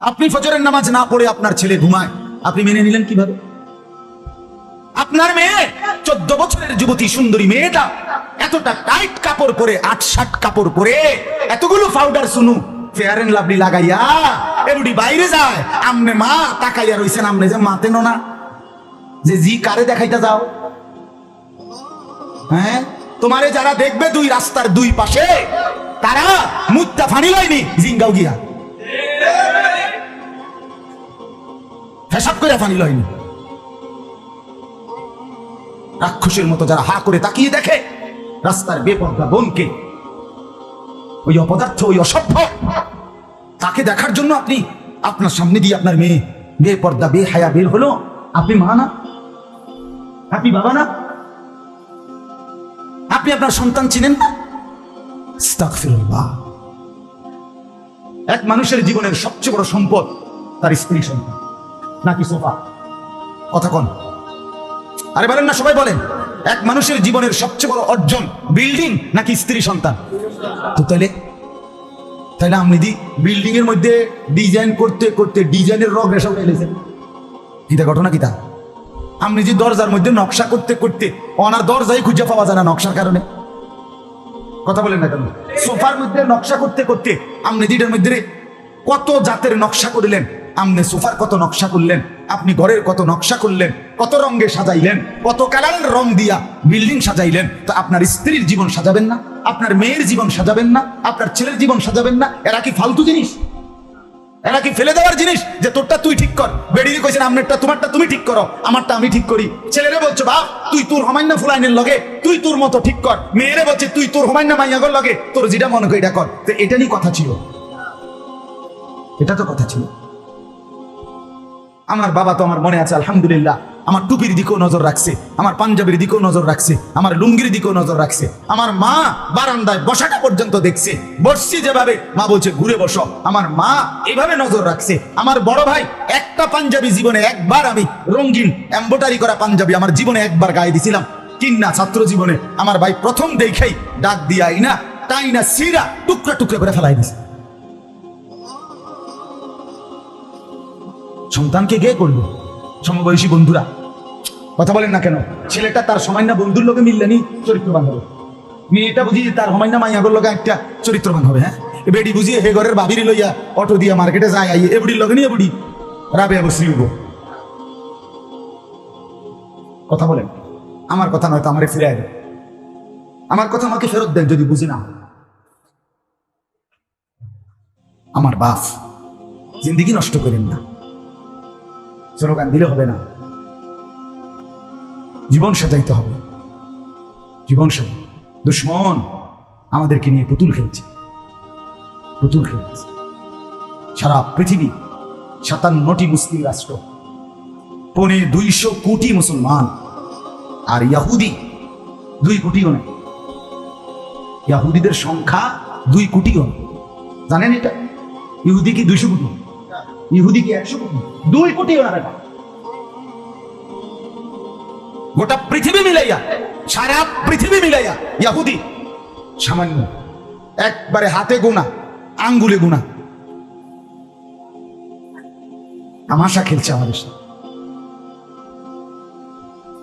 আপনি ফজরের নামাজ না পড়ে আপনার ছেলে ঘুমায়, আপনি মেনে নিলেন কীভাবে? আপনার মেয়ে, চোদ্দ বছরের যুবতী সুন্দরী মেয়েটা, এতটা টাইট কাপড় পরে আট ষাট কাপড় পরে, এতগুলো powder Suno fair and lovely লাগাইয়া বাইরে যায়, আমনে মা তাকাইয়া রইছেন, আমনে যে মাতেন না। যে জি কারে দেখাইতে যাও? হ্যাঁ? তোমারে যারা দেখবে দুই রাস্তার দুই পাশে, তারা মুদ্দা ফানি লয়নি জিঙ্গাও গিয়া। ফেসাব করে ফানি লয়নি রাক্ষসের মতো যারা হা করে তাকিয়ে দেখে, রাস্তার বেপর্দা বোনকে, ওই অপদার্থ, ওই অসভ্য, তাকে দেখার জন্য আপনি আপনার সামনে দিয়ে আপনার মেয়ে বেপর্দা বে হায়া বের হলো। আপনি মা না? আপনি বাবা না? আপনি আপনার সন্তান চিনেন না? এক মানুষের জীবনের সবচেয়ে বড় সম্পদ তার স্ত্রী সন্তান। নাকি সোফা? কথা কন। আরে বলেন না সবাই বলেন। এক মানুষের জীবনের সবচেয়ে বড় অর্জন বিল্ডিং নাকি স্ত্রী সন্তান? তো তাহলে? তাহলে আপনি দি বিল্ডিং এর মধ্যে ডিজাইন করতে করতে ডিজাইনের রগ রেশা উঠে কিতা ঘটনা কিতা? আপনি যে দরজার মধ্যে নকশা করতে করতে অনার দরজাই খুঁজে পাওয়া যায় না নকশার কারণে। কথা বলেন না কেন? সোফার মধ্যে নকশা করতে করতে আপনি দিটার মধ্যে কত জাতের নকশা করলেন? আপনি সোফার কত নকশা করলেন? আপনি ঘরের কত নকশা করলেন? কত রঙে সাজাইলেন? কত কালারের রং দিয়া বিল্ডিং সাজাইলেন? তো আপনার স্ত্রীর জীবন সাজাবেন না? আপনার মেয়ের জীবন সাজাবেন না? আপনার ছেলের জীবন সাজাবেন না? এরা কি ফালতু জিনিস? এরা কি ফেলে দেওয়ার জিনিস? যে তোরটা তুই ঠিক কর। বেডিয়ে কইছেন আপনারটা তোমারটা তুমি ঠিক করো। আমারটা আমি ঠিক করি। ছেলেরে বলছো, বাপ, তুই তোর হমাইনা ফুলাইনের লগে, তুই তোর মতো ঠিক কর। মেয়েরে বলছে, তুই তোর হমাইনা মাইয়াগর লগে, তোর যেটা মনে করি এটা কর। তো এটা নিয়ে কথা ছিল। এটা তো কথা ছিল। আমার বাবা তো আমার মনে আছে, আলহামদুলিল্লাহ। আমার টুপির দিকেও নজর রাখছে, আমার পাঞ্জাবির দিকেও নজর রাখছে, আমার লুঙ্গির দিকেও নজর রাখছে, আমার মা বারান্দায় বসাটা পর্যন্ত দেখছে। বসছি যেভাবে, মা বলছে, ঘুরে বসো। আমার মা এইভাবে নজর রাখছে। আমার বড় ভাই একটা পাঞ্জাবি জীবনে একবার আমি রঙিন, এম্বোটারি করা পাঞ্জাবি আমার জীবনে একবার গায়ে দিছিলাম। কিন্না ছাত্র জীবনে আমার ভাই প্রথম দেখেই ডাক দিয়াই না তাই না সিরা টুকরা টুকরা করে ফেলাই দিছে। সন্তানকে কে করল? সমবয়সী বন্ধুরা, কথা বলেন না কেন? ছেলেটা তার সমান্য বন্ধুর লোকে মিললেনি চরিত্রবান হবে মেয়েটা বুঝি তার সমান্য মাইয়াগর লোকে একটা চরিত্রবান হবে হ্যাঁ? বেডি বুঝিয়ে হে ঘরের বাবির লইয়া অটো দিয়া মার্কেটে যায়, আইয়ে এবড়ির লগে নিয়ে বুড়ি রাবে বসরি উঠবো কথা বলেন, আমার কথা নয়তো আমারে ফিরে দেন। আমার কথা আমাকে ফেরত দেন যদি বুঝি না। আমার বাপ জিন্দিগি নষ্ট করেন না। স্লোগান দিলে হবে না। জীবন সাজাইতে হবে। জীবন সাজা দুশ্মন আমাদেরকে নিয়ে পুতুল খেলছে। পুতুল খেলছে। সারা পৃথিবী সাতান্নটি মুসলিম রাষ্ট্র, পনে দুইশো কোটি মুসলমান, আর ইয়াহুদি দুই কোটিও নেই। ইয়াহুদিদের সংখ্যা দুই কোটিও নেই। জানেন এটা? ইহুদি কি দুইশো কোটি? ইহুদি কি একশো কোটি? দুই কোটি ওনার এটা। গোটা পৃথিবী মিলাইয়া, সারা পৃথিবী মিলাইয়া ইয়াহুদি সামান্য, একবারে হাতে গোনা আঙ্গুলে গোনা তামাশা খেলছে আমাদের সাথে।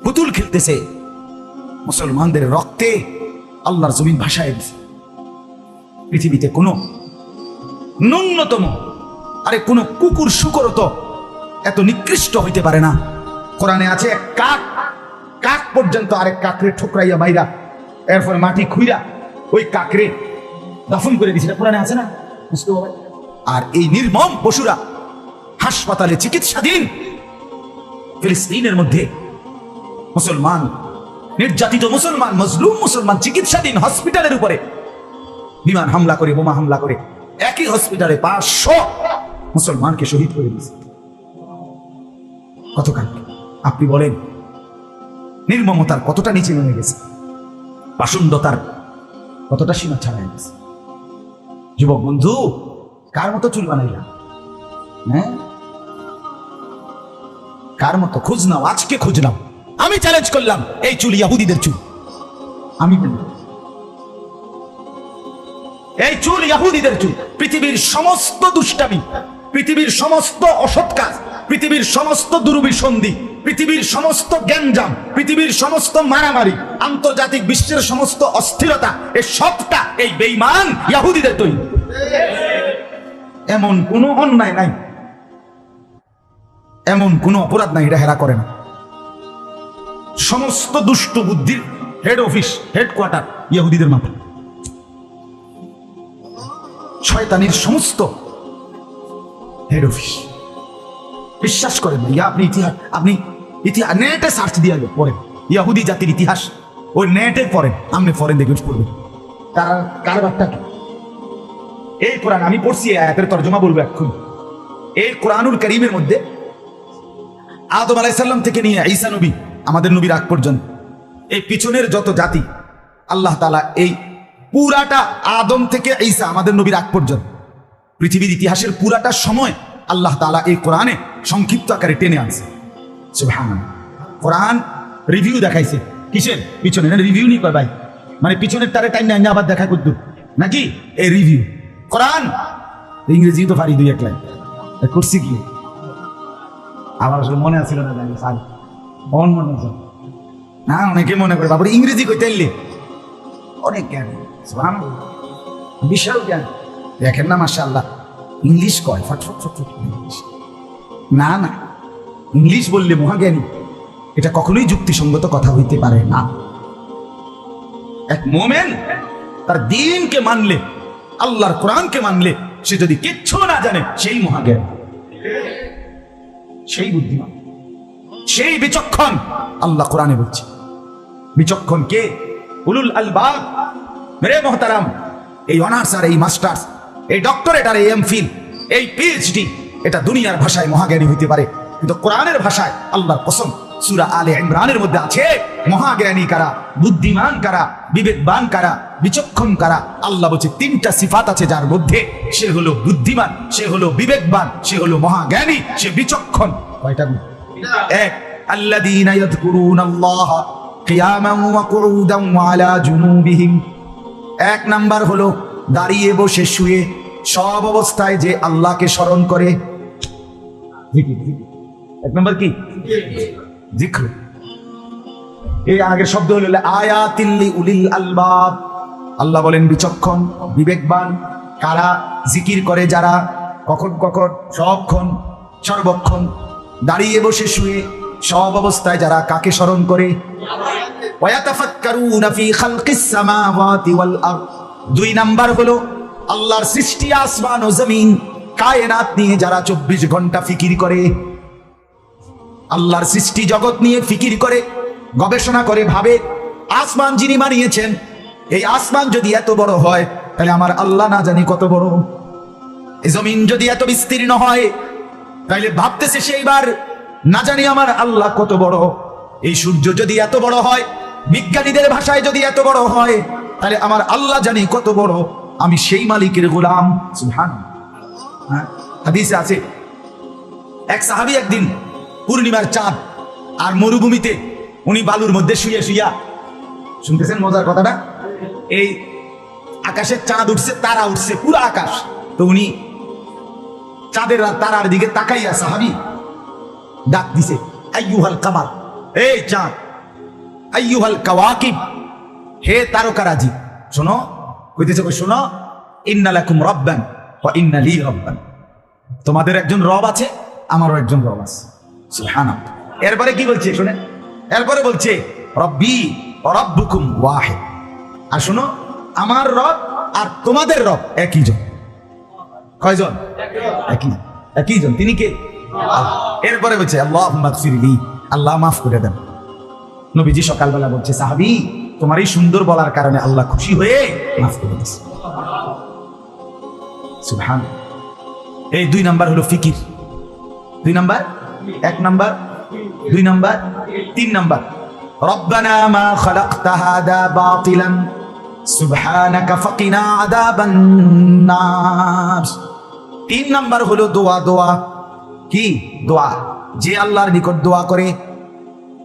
পুতুল খেলতেছে, মুসলমানদের রক্তে আল্লাহর জমিন ভাষায় পৃথিবীতে কোনো ন্যূনতম আরে কোন কুকুর শুকর তো এত নিকৃষ্ট হইতে পারে না। কোরআনে আছে কাক কাক পর্যন্ত আরেক কাকরে ঠোকরাইয়া বাইরা এরপর মাটি খুইরা ওই কাকরে দাফন করে এটা কোরআনে আছে না? বুঝতে? আর এই নির্মম পশুরা হাসপাতালে চিকিৎসাধীন ফিলিস্তিনের মধ্যে মুসলমান, নির্যাতিত মুসলমান, মজলুম মুসলমান চিকিৎসাধীন হসপিটালের উপরে বিমান হামলা করে, বোমা হামলা করে, একই হসপিটালে পাঁচশো মুসলমানকে শহীদ করে দিয়েছে। কতকাল আপনি বলেন, নির্মমতার কতটা নিচে নেমে গেছে? পাষণ্ডতার কতটা সীমা ছাড়াই গেছে? যুবক বন্ধু, কার মতো চুল বানাইলাম হ্যাঁ? কার মতো খোঁজ নাও, আজকে খোঁজ নাও। আমি চ্যালেঞ্জ করলাম, এই চুল ইয়াহুদিদের চুল। আমি এই চুল ইয়াহুদিদের চুল, পৃথিবীর সমস্ত দুষ্টামি পৃথিবীর সমস্ত অসৎ কাজ, পৃথিবীর সমস্ত দুর্বিসন্ধি পৃথিবীর সমস্ত জ্ঞানজাম পৃথিবীর সমস্ত মারামারি, আন্তর্জাতিক বিশ্বের সমস্ত অস্থিরতা, এ সবটা এই বেইমান ইয়াহুদিদের তৈরি। এমন কোনো অন্যায় নাই। এমন কোনো অপরাধ নাই, এটা হেরা করে না। সমস্ত দুষ্ট বুদ্ধির হেড অফিস হেডকোয়ার্টার ইয়াহুদিদের মাথা শয়তানির সমস্ত হেড অফিস বিশ্বাস করেন না, ইয়া আপনি ইতিহাস আপনি ইতিহাস, নেটে সার্চ দিয়ে পড়েন। ইয়াহুদি জাতির ইতিহাস, ওই নেটে পড়েন আপনি ফরেন দেখবেন পড়বেন তারা কারবারটা কি? এই কোরআন আমি পড়ছি আয়াতের তর্জমা বলব এখন এই কোরআনুল করিমের মধ্যে আদম আলাইসাল্লাম থেকে নিয়ে ঈসা নবী, আমাদের নবীর আগ পর্যন্ত, এই পিছনের যত জাতি, আল্লাহ তালা এই পুরাটা আদম থেকে ঈসা আমাদের নবীর আগ পর্যন্ত পৃথিবীর ইতিহাসের পুরাটা সময় আল্লাহ তালা এই কোরআনে সংক্ষিপ্ত আকারে টেনে আনছে। কোরআন রিভিউ দেখাইছে। কিসের? পিছনে রিভিউ নি ভাই? মানে পিছনের তারে টাইম না আবার দেখা করতো নাকি? এই রিভিউ কোরআন? ইংরেজি তো পারি দুই এক লাইন। করছি কি? আমার আসলে মনে আছিল না জানি, স্যার। মন মনে আছে। না, অনেকে মনে করে তারপরে ইংরেজি কইতে এলে অনেক জ্ঞান। বিশাল জ্ঞান। দেখেন না, মাশাআল্লাহ। ইংলিশ কয়? ফট ফট ফট ফট, ইংলিশ। না না। ইংলিশ বললে মহাজ্ঞানী এটা কখনোই যুক্তিসঙ্গত কথা হইতে পারে না। এক মোমেন তার দিনকে মানলে, আল্লাহর কোরআনকে মানলে, সে যদি কিচ্ছু না জানে, সেই মহাজ্ঞান সেই বুদ্ধিমান। সেই বিচক্ষণ, আল্লাহ কোরআনে বলছে। বিচক্ষণ কে? উলুল আলবাব। মেরে মহতারাম। এই অনার্স আর এই মাস্টার্স। এই ডক্টরেট আর এই এমফিল এই পিএইচডি এটা দুনিয়ার ভাষায় মহাজ্ঞানী হইতে পারে কিন্তু কোরআনের ভাষায় আল্লাহর কসম সুরা আলে ইমরানের মধ্যে আছে মহাজ্ঞানী কারা বুদ্ধিমান কারা বিবেকবান কারা বিচক্ষণ কারা আল্লাহ বলছে তিনটা সিফাত আছে যার মধ্যে সে হলো বুদ্ধিমান সে হলো বিবেকবান সে হলো মহাজ্ঞানী সে বিচক্ষণ কয়টা গুণ? এক الذين يذكرون الله قياما وقعودا وعلى جنوبهم এক নাম্বার হলো দাঁড়িয়ে বসে শুয়ে সব অবস্থায় যে আল্লাহকে স্মরণ করে। এক নাম্বার কি? এই আগের শব্দ হলো আয়াতিল্লি উলিল আলবাব। আল্লাহ বলেন, বিচক্ষণ, বিবেকবান, কারা জিকির করে যারা কখন কখন, সবক্ষণ, সর্বক্ষণ দাঁড়িয়ে বসে শুয়ে সব অবস্থায় যারা কাকে স্মরণ করে? ওয়াতাফাক্কারুনা ফি খালকিস সামাওয়াতি ওয়াল আরদ। দুই নাম্বার হলো, আল্লাহর সৃষ্টি আসমান ও জমিন, কায়নাত নিয়ে যারা চব্বিশ ঘণ্টা ফিকির করে, আল্লাহর সৃষ্টি জগৎ নিয়ে ফিকির করে, গবেষণা করে, ভাবে, আসমান যিনি বানিয়েছেন, এই আসমান যদি এত বড় হয়, তাহলে আমার আল্লাহ না জানি কত বড়। এই জমিন যদি এত বিস্তীর্ণ হয়, তাহলে ভাবতেছে সেইবার না জানি আমার আল্লাহ কত বড়। এই সূর্য যদি এত বড় হয়, বিজ্ঞানীদের ভাষায় যদি এত বড় হয় তাহলে আমার আল্লাহ জানি কত বড়। আমি সেই মালিকের গোলাম। সুবহান হ্যাঁ? হাদিসে আছে। এক সাহাবি একদিন পূর্ণিমার চাঁদ আর মরুভূমিতে উনি বালুর মধ্যে শুয়ে শুইয়া শুনতেছেন মজার কথাটা? এই আকাশের চাঁদ উঠছে, তারা উঠছে, পুরো আকাশ। তো উনি চাঁদের তারার দিকে তাকাইয়া সাহাবি ডাক দিছে, আইয়ুহাল কামার এই চাঁদ, আইয়ুহাল কাওয়াকিব। হে তারকারাজি, শোনো, কইতেছে কই, শোনো ইন্নালাকুম রব্বান ওয়া ইন্নালি রব্বান। তোমাদের একজন রব আছে, আমারও একজন রব আছে। সুবহানাল্লাহ। এরপরে কি বলছে শুনেন এরপরে বলছে, রব্বি রব্বুকুম ওয়াহিদ। আর শোনো, আমার রব আর তোমাদের রব একই জন। কয়জন? একই। একই জন। তিনি কে? এরপরে বলছে আল্লাহ মাগফিরলি আল্লাহ মাফ করে দেন। নবীজি সকালবেলা বলছে, সাহাবি তোমার এই সুন্দর বলার কারণে আল্লাহ খুশি হয়ে মাফ করে দিচ্ছে এই দুই নাম্বার হলো ফিকির। দুই নাম্বার? এক নাম্বার? দুই নাম্বার? তিন নাম্বার? মা বাতিলান তিন হলো দোয়া দোয়া। কি? দোয়া। যে আল্লাহর নিকট দোয়া করে,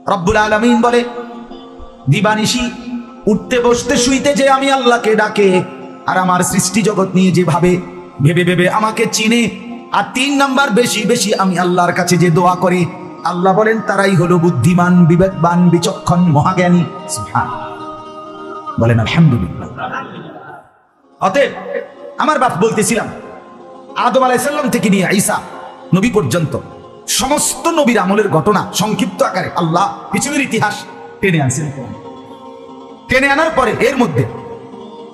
রব্বুল আলামিন বলে দিবানিশি, উঠতে বসতে শুইতে যে আমি আল্লাহকে ডাকে, আর আমার সৃষ্টি জগৎ নিয়ে যে ভাবে ভেবে আমাকে চিনে, আর তিন নাম্বার বেশি বেশি আমি আল্লাহর কাছে যে দোয়া করি, আল্লাহ বলেন, তারাই হলো বুদ্ধিমান, বিবেকবান, বিচক্ষণ, মহাজ্ঞানী বলেন, আলহামদুলিল্লাহ। অতএব, আমার বাপ বলতেছিলাম, আদম আলাইসাল্লাম থেকে নিয়ে ঈসা নবী পর্যন্ত, সমস্ত নবীর আমলের ঘটনা সংক্ষিপ্ত আকারে, আল্লাহ পৃথিবীর ইতিহাস টেনে আনছেন টেনে আনার পরে এর মধ্যে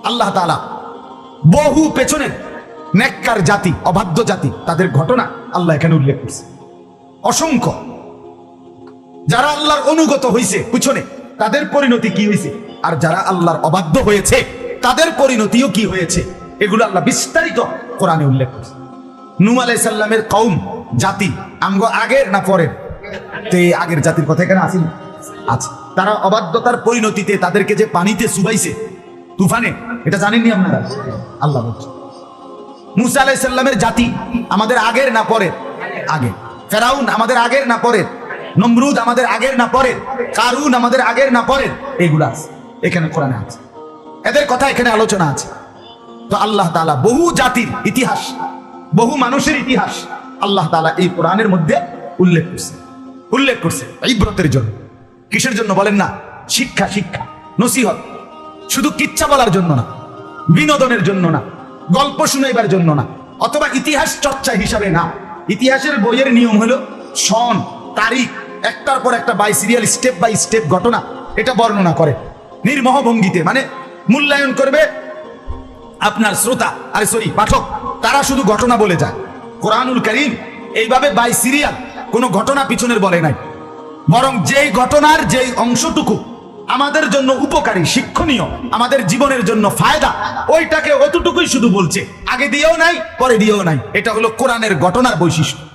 আল্লাহ তাআলা বহু পেছনের নেককার জাতি, অবাধ্য জাতি, তাদের ঘটনা আল্লাহ এখানে উল্লেখ করছে। অসংখ্য। যারা আল্লাহর অনুগত হয়েছে পিছনে, তাদের পরিণতি কি হয়েছে আর যারা আল্লাহর অবাধ্য হয়েছে, তাদের পরিণতিও কি হয়েছে? এগুলো আল্লাহ বিস্তারিত কোরআনে উল্লেখ করছে। নূ আলাই সাল্লামের কৌম জাতি, আমগ আগের না পরের? তো এই আগের জাতির কথা এখানে আসেনি? আচ্ছা তারা অবাধ্যতার পরিণতিতে তাদেরকে যে পানিতে সুবাইছে তুফানে, এটা জানেননি আপনারা? আল্লাহ মুসা আলাই সাল্লামের জাতি আমাদের আগের না পরের? আগে। ফেরাউন আমাদের আগের না পরের? নমরুদ আমাদের আগের না পরের? কারুন আমাদের আগের না পরের? এগুলা আছে। এখানে কোরআনে আছে। এদের কথা এখানে আলোচনা আছে। তো আল্লাহ তাআলা বহু জাতির ইতিহাস, বহু মানুষের ইতিহাস আল্লাহ তাআলা এই কোরআনের মধ্যে উল্লেখ করছে। উল্লেখ করছে ইব্রতের জন্য। কিসের জন্য বলেন না? শিক্ষা শিক্ষা, নসিহত। শুধু কিচ্ছা বলার জন্য না, বিনোদনের জন্য না, গল্প শুনাইবার জন্য না, অথবা ইতিহাস চর্চা হিসাবে না। ইতিহাসের বইয়ের নিয়ম হলো সন, তারিখ, একটার পর একটা by serial step by step ঘটনা, এটা বর্ণনা করে। নির্মহ ভঙ্গিতে মানে মূল্যায়ন করবে আপনার শ্রোতা, আরে সরি পাঠক, তারা শুধু ঘটনা বলে যায়। কোরআনুল করিম এইভাবে বাই সিরিয়াল কোনো ঘটনা পিছনের বলে নাই। বরং যেই ঘটনার যেই অংশটুকু আমাদের জন্য উপকারী, শিক্ষণীয়, আমাদের জীবনের জন্য ফায়দা, ওইটাকে অতটুকুই শুধু বলছে। আগে দিয়েও নাই, পরে দিয়েও নাই। এটা হলো কোরআনের ঘটনার বৈশিষ্ট্য।